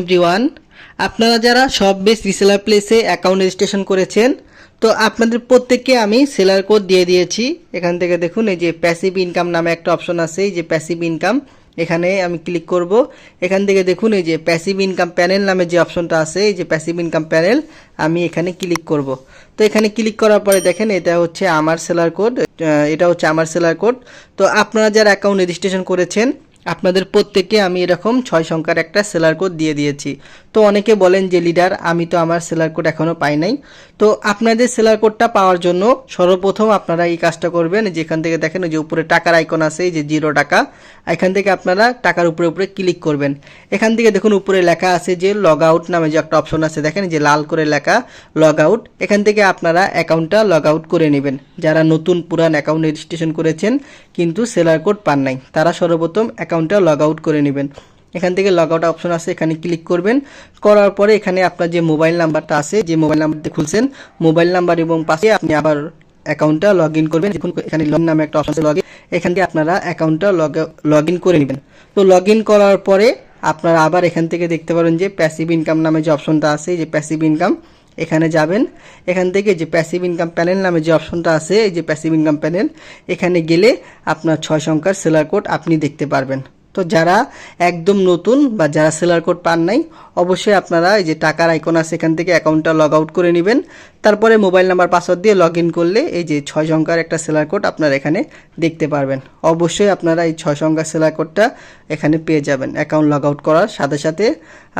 Everyone, আপনারা যারা সব বেস রিসেলার প্লেসে অ্যাকাউন্ট রেজিস্ট্রেশন করেছেন, তো আপনাদের প্রত্যেককে আমি সেলার কোড দিয়ে দিয়েছি। এখান থেকে দেখুন, এই যে প্যাসিভ ইনকাম নামে একটা অপশন আছে, এই যে প্যাসিভ ইনকাম এখানে আমি ক্লিক করব। এখান থেকে দেখুন, এই যে প্যাসিভ ইনকাম প্যানেল নামে যে অপশনটা আছে, এই যে প্যাসিভ ইনকাম প্যানেল আমি এখানে ক্লিক করব। তো এখানে ক্লিক করার পরে দেখেন, এটা হচ্ছে আমার সেলার কোড এটা হচ্ছে আমার সেলার কোড তো আপনারা যারা অ্যাকাউন্ট রেজিস্ট্রেশন করেছেন আপনাদের প্রত্যেককে আমি এরকম ছয় সংখ্যার একটা সেলার কোড দিয়ে দিয়েছি। তো অনেকে বলেন যে, লিডার, আমি তো আমার সেলার কোড এখনও পাই নাই। তো আপনাদের সেলার কোডটা পাওয়ার জন্য সর্বপ্রথম আপনারা এই কাজটা করবেন যেখান থেকে দেখেন যে উপরে টাকার আইকন আছে, এই যে জিরো টাকা, এখান থেকে আপনারা টাকার উপরে উপরে ক্লিক করবেন। এখান থেকে দেখুন উপরে লেখা আছে যে লগ আউট নামে যে একটা অপশন আছে, দেখেন যে লাল করে লেখা লগ আউট এখান থেকে আপনারা অ্যাকাউন্টটা লগ আউট করে নেবেন। যারা নতুন পুরান অ্যাকাউন্ট রেজিস্ট্রেশন করেছেন, কিন্তু সেলার কোড পান নাই, তারা সর্বপ্রথম অ্যাকাউন্টটা লগ আউট করে নেবেন। এখান থেকে লগ আউট অপশন আছে, এখানে ক্লিক করবেন। করার পরে এখানে আপনার যে মোবাইল নাম্বারটা আছে, যে মোবাইল নাম্বারটি খুলছেন মোবাইল নাম্বার এবং পাশে আপনি আবার অ্যাকাউন্টটা লগ ইন করবেন। দেখুন, এখানে লগ নামে একটা অপশন আছে লগ এখান থেকে আপনারা অ্যাকাউন্টটা লগ লগ ইন করে নেবেন। তো লগ ইন করার পরে আপনারা আবার এখান থেকে দেখতে পারেন যে প্যাসিভ ইনকাম নামে যে অপশনটা আছে, যে প্যাসিভ ইনকাম এখানে যাবেন। এখান থেকে যে প্যাসিভ ইনকাম প্যানেল নামে যে অপশনটা আছে, এই যে প্যাসিভ ইনকাম প্যানেল এখানে গেলে আপনার ছয় সংখ্যার সেলার কোড আপনি দেখতে পারবেন। তো যারা একদম নতুন বা যারা সেলার কোড পান নাই, অবশ্যই আপনারা এই যে টাকার আইকন আছে এখান থেকে অ্যাকাউন্টটা লগ আউট করে নেবেন। তারপরে মোবাইল নাম্বার পাসওয়ার্ড দিয়ে লগ ইন করলে এই যে ছয় সংখ্যার একটা সেলার কোড আপনারা এখানে দেখতে পারবেন। অবশ্যই আপনারা এই ছয় সংখ্যার সেলার কোডটা এখানে পেয়ে যাবেন। অ্যাকাউন্ট লগ আউট করার সাথে সাথে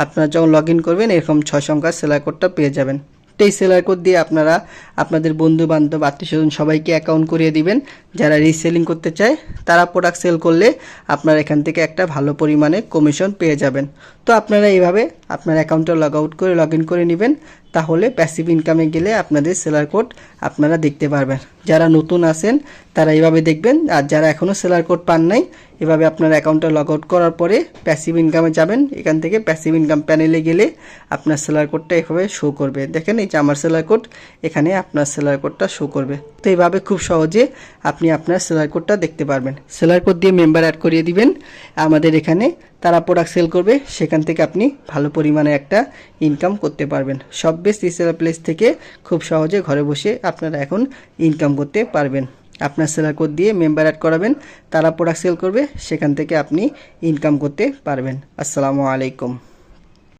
আপনারা যখন লগ ইন করবেন, এরকম ছয় সংখ্যার সেলার কোডটা পেয়ে যাবেন। এই সেলার কোড দিয়ে আপনারা আপনাদের বন্ধু বান্ধব আত্মীয় স্বজন সবাইকে অ্যাকাউন্ট করিয়ে দিবেন। যারা রিসেলিং করতে চায়, তারা প্রোডাক্ট সেল করলে আপনারা এখান থেকে একটা ভালো পরিমাণে কমিশন পেয়ে যাবেন। তো আপনারা এইভাবে আপনার অ্যাকাউন্টটা লগ আউট করে লগ ইন করে নেবেন। তাহলে প্যাসিভ ইনকামে গেলে আপনাদের সেলার কোড আপনারা দেখতে পারবেন। যারা নতুন আসেন তারা এইভাবে দেখবেন। আর যারা এখনও সেলার কোড পান নাই, এভাবে আপনার অ্যাকাউন্টটা লগ আউট করার পরে প্যাসিভ ইনকামে যাবেন। এখান থেকে প্যাসিভ ইনকাম প্যানেলে গেলে আপনার সেলার কোডটা এভাবে শো করবে। দেখেন এই যে আমার সেলার কোড এখানে আপনার সেলার কোডটা শো করবে। তো এইভাবে খুব সহজে আপনি আপনার সেলার কোডটা দেখতে পারবেন। সেলার কোড দিয়ে মেম্বার অ্যাড করিয়ে দিবেন। আমাদের এখানে তারা প্রোডাক্ট সেল করবে। সেখান থেকে আপনি ভালো পরিমাণে একটা ইনকাম করতে পারবেন। সব বেস্ট রিসেলার প্লেস থেকে খুব সহজে ঘরে বসে আপনারা এখন ইনকাম করতে পারবেন। আপনার সেলার কোড দিয়ে মেম্বার অ্যাড করাবেন। তারা প্রোডাক্ট সেল করবে। সেখান থেকে আপনি ইনকাম করতে পারবেন। আসসালামু আলাইকুম।